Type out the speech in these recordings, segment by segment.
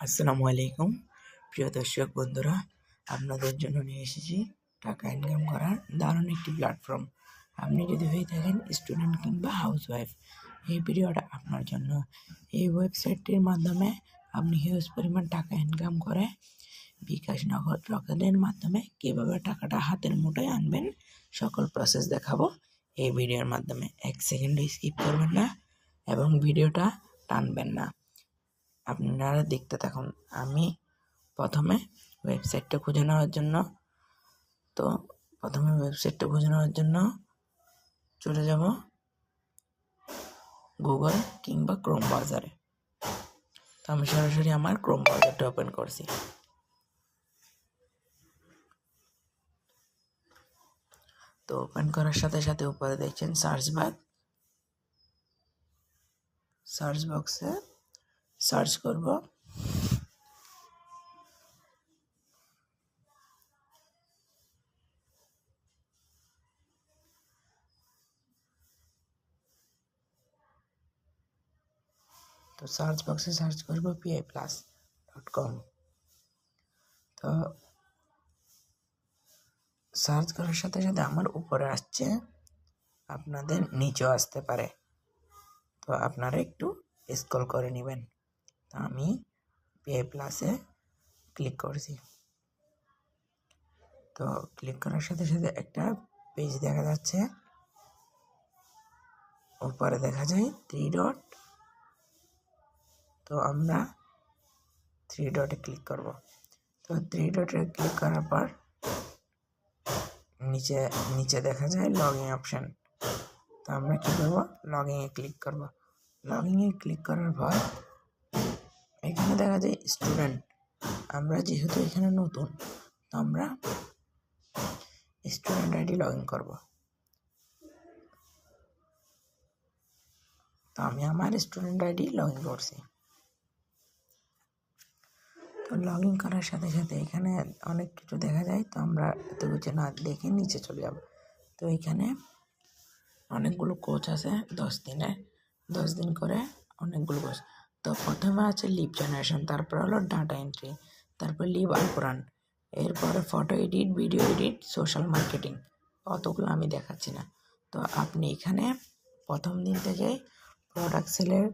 আসসালামু আলাইকুম। প্রিয় দর্শক বন্ধুরা, আপনাদের জন্য নিয়ে এসেছি টাকা ইনকাম করার দারুণ একটি প্ল্যাটফর্ম আপনি যদি হয়ে থাকেন স্টুডেন্ট কিংবা হাউস ওয়াইফ এই ভিডিওটা আপনার জন্য। এই ওয়েবসাইটটির মাধ্যমে আপনি হিউজ পরিমাণ টাকা ইনকাম করে বিকাশ নগদ রকেটের মাধ্যমে কীভাবে টাকাটা হাতের মুঠোয় আনবেন, সকল প্রসেস দেখাবো। এই ভিডিওর মাধ্যমে এক সেকেন্ড স্কিপ করবেন না এবং ভিডিওটা টানবেন না। আপনারা দেখতে থাকুন। আমি প্রথমে ওয়েবসাইটটা খুঁজে নেওয়ার জন্য, তো প্রথমে ওয়েবসাইটটা খুঁজে নেওয়ার জন্য চলে যাব গুগল কিংবা ক্রোম ব্রাউজারে তো আমি সরাসরি আমার ক্রোম ব্রাউজারটা ওপেন করছি। তো ওপেন করার সাথে সাথে উপরে দেখছেন সার্চ বার সার্চ বক্সে সার্চ করব। তো সার্চ বক্সে সার্চ করব পিআই প্লাস ডট কম তো সার্চ করার সাথে সাথে আমার উপরে আসছে, আপনাদের নিচেও আসতে পারে। তো আপনারা একটু স্ক্রল করে নেবেন। তো আমি পে প্লাসে ক্লিক করছি। তো ক্লিক করার সাথে সাথে একটা পেজ দেখা যাচ্ছে। উপরে দেখা যায় থ্রি ডট তো আমরা থ্রি ডটে ক্লিক করব। তো থ্রি ডটে ক্লিক করার পর নিচে নিচে দেখা যায় লগ ইন অপশান তো আমরা কী করব? লগ ইনে ক্লিক করব। লগ ইনে ক্লিক করার পর এখানে দেখা যায় স্টুডেন্ট আমরা যেহেতু এখানে নতুন, তো আমরা স্টুডেন্ট আইডি লগ ইন করব। তো আমি আমার স্টুডেন্ট আইডি লগ ইন করছি। তো লগ ইন করার সাথে সাথে এখানে অনেক কিছু দেখা যায়, তো আমরা এত কিছু না দেখে নিচে চলে যাব। তো এখানে অনেকগুলো কোচ আছে, দশ দিনে, দশ দিন করে অনেকগুলো কোচ তো প্রথমে আছে লিভ জেনারেশন তারপর হলো ডাটা এন্ট্রি তারপর লিভ আলপুরান এরপরে photo edit video edit social marketing অতগুলো আমি দেখাচ্ছি না। তো আপনি এখানে প্রথম দিন থেকে প্রোডাক্ট সেলের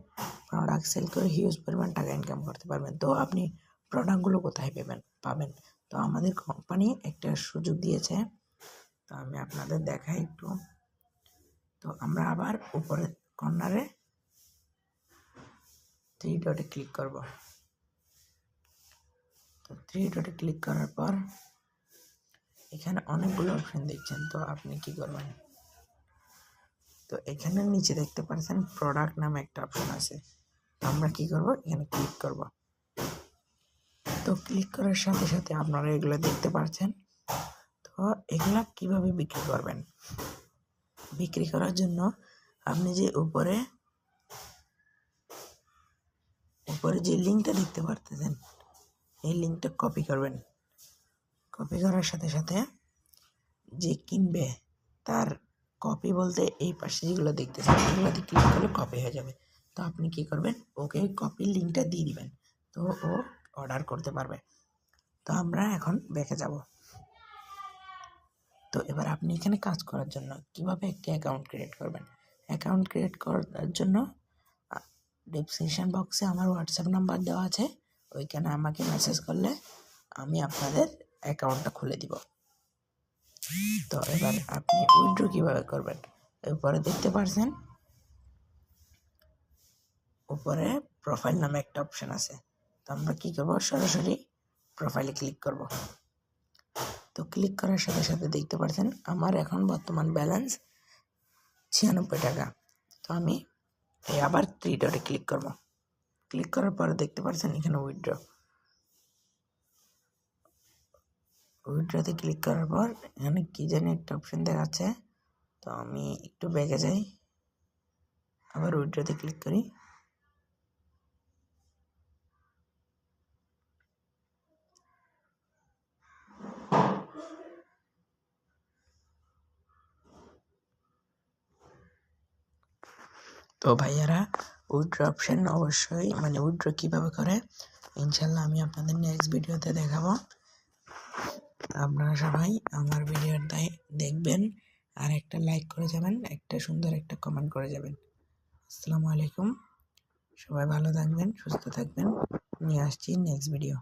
প্রোডাক্ট সেল করে হিউজ পরিমাণ টাকা ইনকাম করতে পারবেন। তো আপনি প্রোডাক্টগুলো কোথায় পাবেন পাবেন? তো আমাদের কোম্পানি একটা সুযোগ দিয়েছে। তো আমি আপনাদের দেখাই একটু। তো আমরা আবার উপরে কর্নারে থ্রি ডটে ক্লিক করব। তো থ্রি ডটে ক্লিক করার পর এখানে অনেকগুলো অপশন দেখছেন, তো আপনি কি করবেন? তো এখানে নিচে দেখতে পাচ্ছেন প্রোডাক্ট নামে একটা অপশন আছে। আমরা কি করব? এখানে ক্লিক করব। তো ক্লিক করার সাথে সাথে আপনারা এগুলো দেখতে পাচ্ছেন। তো এগুলা কীভাবে বিক্রি করবেন? বিক্রি করার জন্য আপনি যে উপরে উপরে যে লিঙ্কটা দেখতে পারতেছেন, এই লিঙ্কটা কপি করবেন। কপি করার সাথে সাথে যে কিনবে, তার কপি বলতে এই পাশে যেগুলো দেখতেছেন, এগুলোতে ক্লিক করলে কপি হয়ে যাবে। তো আপনি কি করবেন? ওকে কপির লিঙ্কটা দিয়ে দিবেন। তো ও অর্ডার করতে পারবে। তো আমরা এখন দেখে যাব। তো এবার আপনি এখানে কাজ করার জন্য কীভাবে একটি অ্যাকাউন্ট ক্রিয়েট করবেন? অ্যাকাউন্ট ক্রিয়েট করার জন্য ডিসক্রিপশান বক্সে আমার হোয়াটসঅ্যাপ নাম্বার দেওয়া আছে। ওইখানে আমাকে মেসেজ করলে আমি আপনাদের অ্যাকাউন্টটা খুলে দিব। তো এবার আপনি উইড্রো কীভাবে করবেন? উপরে দেখতে পারছেন? উপরে প্রোফাইল নামে একটা অপশান আছে। তো আমরা কী করব? সরাসরি প্রোফাইলে ক্লিক করব। তো ক্লিক করার সাথে সাথে দেখতে পাচ্ছেন আমার এখন বর্তমান ব্যালেন্স ছিয়ানব্বই টাকা। তো আমি এই আবার থ্রি ডটে ক্লিক করব। ক্লিক করার পরে দেখতে পাচ্ছেন এখানে উইথড্র উইথড্রতে ক্লিক করার পর এখানে কী জানি একটা অপশন দেখাচ্ছে। তো আমি একটু ব্যাগে যাই। আবার উইথড্রতে ক্লিক করি। তো ভাইয়ারা উইড্রো অপশান অবশ্যই মানে উইড্রো কীভাবে করে ইনশাল্লাহ আমি আপনাদের নেক্সট ভিডিওতে দেখাবো। আপনারা সবাই আমার ভিডিওটাই দেখবেন, আর একটা লাইক করে যাবেন, একটা সুন্দর একটা কমেন্ট করে যাবেন। আসসালামু আলাইকুম, সবাই ভালো থাকবেন, সুস্থ থাকবেন, নিয়ে আসছি নেক্সট ভিডিও